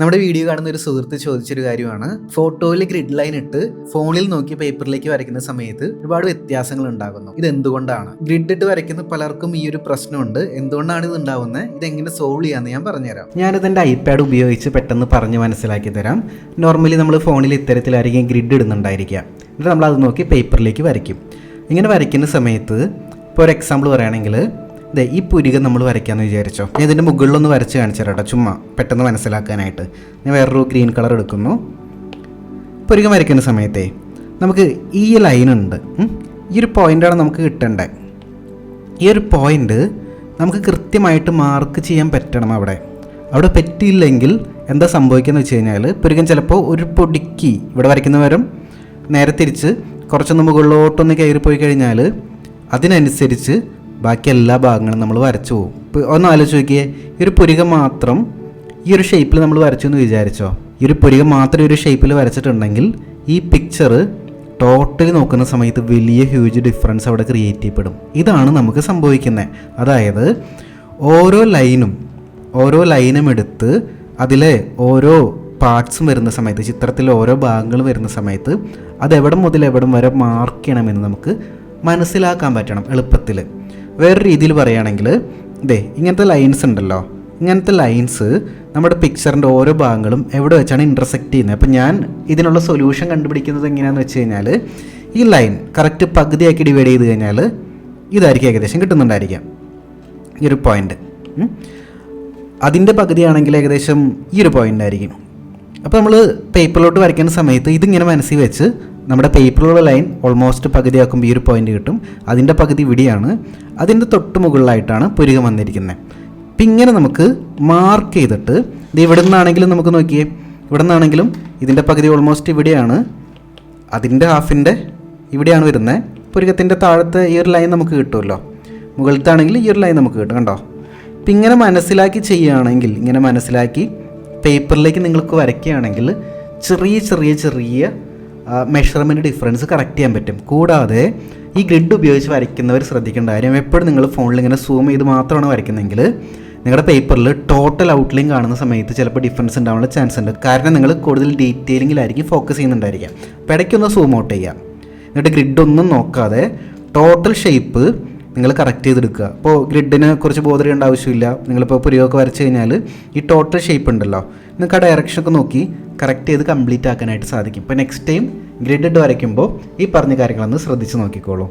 നമ്മുടെ വീഡിയോ കാണുന്ന ഒരു സുഹൃത്ത് ചോദിച്ചൊരു കാര്യമാണ്. ഫോട്ടോയിൽ ഗ്രിഡ് ലൈൻ ഇട്ട് ഫോണിൽ നോക്കി പേപ്പറിലേക്ക് വരയ്ക്കുന്ന സമയത്ത് ഒരുപാട് വ്യത്യാസങ്ങൾ ഉണ്ടാകുന്നു. ഇത് എന്തുകൊണ്ടാണ് ഗ്രിഡ് ഇട്ട് വരയ്ക്കുന്ന പലർക്കും ഈ ഒരു പ്രശ്നമുണ്ട്. എന്തുകൊണ്ടാണ് ഇത് ഉണ്ടാവുന്നത് ഇത് എങ്ങനെ സോൾവ് ചെയ്യാന്ന് ഞാൻ പറഞ്ഞുതരാം. ഞാനിത് എന്റെ ഐപാഡ് ഉപയോഗിച്ച് പെട്ടെന്ന് പറഞ്ഞ് മനസ്സിലാക്കി തരാം. നോർമലി നമ്മൾ ഫോണിൽ ഇത്തരത്തിലായിരിക്കും ഗ്രിഡ് ഇടുന്നുണ്ടായിരിക്കുക. എന്നിട്ട് നമ്മൾ അത് നോക്കി പേപ്പറിലേക്ക് വരയ്ക്കും. ഇങ്ങനെ വരയ്ക്കുന്ന സമയത്ത് ഇപ്പോൾ ഒരു എക്സാമ്പിൾ പറയുകയാണെങ്കിൽ ദേ ഈ പുരികം നമ്മൾ വരയ്ക്കാമെന്ന് വിചാരിച്ചോ? ഞാൻ ഇതിന്റെ മുകളിലൊന്ന് വരച്ച് കാണിച്ചു കേട്ടോ ചുമ്മാ പെട്ടെന്ന് മനസ്സിലാക്കാനായിട്ട്. ഞാൻ വേറൊരു ഗ്രീൻ കളർ എടുക്കുന്നു. പുരികം വരയ്ക്കുന്ന സമയത്തേ നമുക്ക് ഈ ലൈനുണ്ട് ഈ ഒരു പോയിന്റാണ് നമുക്ക് കിട്ടേണ്ടത് ഈ ഒരു പോയിന്റ് നമുക്ക് കൃത്യമായിട്ട് മാർക്ക് ചെയ്യാൻ പറ്റണം അവിടെ. അവിടെ പറ്റിയില്ലെങ്കിൽ എന്താ സംഭവിക്കുന്നത് വെച്ച് കഴിഞ്ഞാൽ പുരുകൻ ചിലപ്പോൾ ഒരു പൊടിക്ക് ഇവിടെ വരയ്ക്കുന്ന പകരം നേരെ തിരിച്ച് കുറച്ചൊന്ന് മുകളിലോട്ടൊന്ന് കയറിപ്പോയി കഴിഞ്ഞാൽ അതിനനുസരിച്ച് ബാക്കി എല്ലാ ഭാഗങ്ങളും നമ്മൾ വരച്ചു പോകും. ഇപ്പോൾ ഒന്ന് ആലോചിച്ച് നോക്കിയേ ഈ ഒരു പുരിക മാത്രം ഈ ഒരു ഷേപ്പിൽ നമ്മൾ വരച്ചു എന്ന് വിചാരിച്ചോ? ഈ ഒരു പുരിക മാത്രം ഈ ഒരു ഷേപ്പിൽ വരച്ചിട്ടുണ്ടെങ്കിൽ ഈ പിക്ചർ ടോട്ടലി നോക്കുന്ന സമയത്ത് വലിയ ഹ്യൂജ് ഡിഫറൻസ് അവിടെ ക്രിയേറ്റ് ചെയ്യപ്പെടും. ഇതാണ് നമുക്ക് സംഭവിക്കുന്നത് അതായത് ഓരോ ലൈനും ഓരോ ലൈനും എടുത്ത് അതിലെ ഓരോ പാർട്സും വരുന്ന സമയത്ത് ചിത്രത്തിലെ ഓരോ ഭാഗങ്ങൾ വരുന്ന സമയത്ത് അത് എവിടെ മുതൽ എവിടം വരെ മാർക്ക് ചെയ്യണമെന്ന് നമുക്ക് മനസ്സിലാക്കാൻ പറ്റണം എളുപ്പത്തിൽ വേറെ രീതിയിൽ പറയുകയാണെങ്കിൽ ഇതേ ഇങ്ങനത്തെ ലൈൻസ് ഉണ്ടല്ലോ. ഇങ്ങനത്തെ ലൈൻസ് നമ്മുടെ പിക്ചറിന്റെ ഓരോ ഭാഗങ്ങളും എവിടെ വെച്ചാണ് ഇന്റർസെക്റ്റ് ചെയ്യുന്നത്? അപ്പോൾ ഞാൻ ഇതിനുള്ള സൊല്യൂഷൻ കണ്ടുപിടിക്കുന്നത് എങ്ങനെയാണെന്ന് വെച്ച് കഴിഞ്ഞാൽ ഈ ലൈൻ കറക്റ്റ് പകുതിയാക്കി ഡിവൈഡ് ചെയ്ത് കഴിഞ്ഞാൽ ഇതായിരിക്കും ഏകദേശം കിട്ടുന്നുണ്ടായിരിക്കാം. ഈ ഒരു പോയിന്റ് അതിന്റെ പകുതിയാണെങ്കിൽ ഏകദേശം ഈ ഒരു പോയിന്റ് ആയിരിക്കും. അപ്പോൾ നമ്മൾ പേപ്പറിലോട്ട് വരയ്ക്കുന്ന സമയത്ത് ഇതിങ്ങനെ മനസ്സിൽ വെച്ച് നമ്മുടെ പേപ്പറിലുള്ള ലൈൻ ഓൾമോസ്റ്റ് പകുതിയാക്കുമ്പോൾ ഈ ഒരു പോയിന്റ് കിട്ടും. അതിന്റെ പകുതി ഇവിടെയാണ് അതിന്റെ തൊട്ട് മുകളിലായിട്ടാണ് പുരുകം വന്നിരിക്കുന്നത് അപ്പം ഇങ്ങനെ നമുക്ക് മാർക്ക് ചെയ്തിട്ട് ഇത് ഇവിടെ നിന്നാണെങ്കിലും നമുക്ക് നോക്കിയേ. ഇവിടെ നിന്നാണെങ്കിലും ഇതിന്റെ പകുതി ഓൾമോസ്റ്റ് ഇവിടെയാണ്. അതിന്റെ ഹാഫിന്റെ ഇവിടെയാണ് വരുന്നത് പുരുകത്തിന്റെ താഴത്തെ ഈ ഒരു ലൈൻ നമുക്ക് കിട്ടുമല്ലോ മുകളിലത്താണെങ്കിൽ ഈ ഒരു ലൈൻ നമുക്ക് കിട്ടും കണ്ടോ? അപ്പം ഇങ്ങനെ മനസ്സിലാക്കി ചെയ്യുകയാണെങ്കിൽ ഇങ്ങനെ മനസ്സിലാക്കി പേപ്പറിലേക്ക് നിങ്ങൾക്ക് വരയ്ക്കുകയാണെങ്കിൽ ചെറിയ ചെറിയ ചെറിയ മെഷർമെന്റ് ഡിഫറൻസ് കറക്റ്റ് ചെയ്യാൻ പറ്റും. കൂടാതെ ഈ ഗ്രിഡ് ഉപയോഗിച്ച് വരയ്ക്കുന്നവർ ശ്രദ്ധിക്കേണ്ട കാര്യം എപ്പോഴും നിങ്ങൾ ഫോണിൽ ഇങ്ങനെ സൂം ചെയ്ത് മാത്രമാണ് വരയ്ക്കുന്നതെങ്കിൽ നിങ്ങളുടെ പേപ്പറിൽ ടോട്ടൽ ഔട്ട്ലൈൻ കാണുന്ന സമയത്ത് ചിലപ്പോൾ ഡിഫറൻസ് ഉണ്ടാവാനുള്ള ചാൻസ് ഉണ്ട്. കാരണം നിങ്ങൾ കൂടുതൽ ഡീറ്റെയിലിങ്ങിലായിരിക്കും ഫോക്കസ് ചെയ്യുന്നുണ്ടായിരിക്കാം അപ്പോൾ ഇടയ്ക്കൊന്ന് സൂം ഔട്ട് ചെയ്യാം എന്നിട്ട് ഗ്രിഡ് ഒന്നും നോക്കാതെ ടോട്ടൽ ഷേപ്പ് നിങ്ങൾ കറക്റ്റ് ചെയ്തെടുക്കുക. അപ്പോൾ ഗ്രിഡിനെ കുറിച്ച് ബോധർ ചെയ്യേണ്ട ആവശ്യമില്ല. നിങ്ങളിപ്പോൾ പുരിയൊക്കെ വരച്ച് കഴിഞ്ഞാൽ ഈ ടോട്ടൽ ഷേപ്പ് ഉണ്ടല്ലോ. നിങ്ങൾക്ക് ആ ഡയറക്ഷൻ ഒക്കെ നോക്കി കറക്റ്റ് ചെയ്ത് കംപ്ലീറ്റ് ആക്കാനായിട്ട് സാധിക്കും. ഇപ്പോൾ നെക്സ്റ്റ് ടൈം ഗ്രിഡ് ഇട്ട് വരയ്ക്കുമ്പോൾ ഈ പറഞ്ഞ കാര്യങ്ങളൊന്ന് ശ്രദ്ധിച്ച് നോക്കിക്കോളൂ.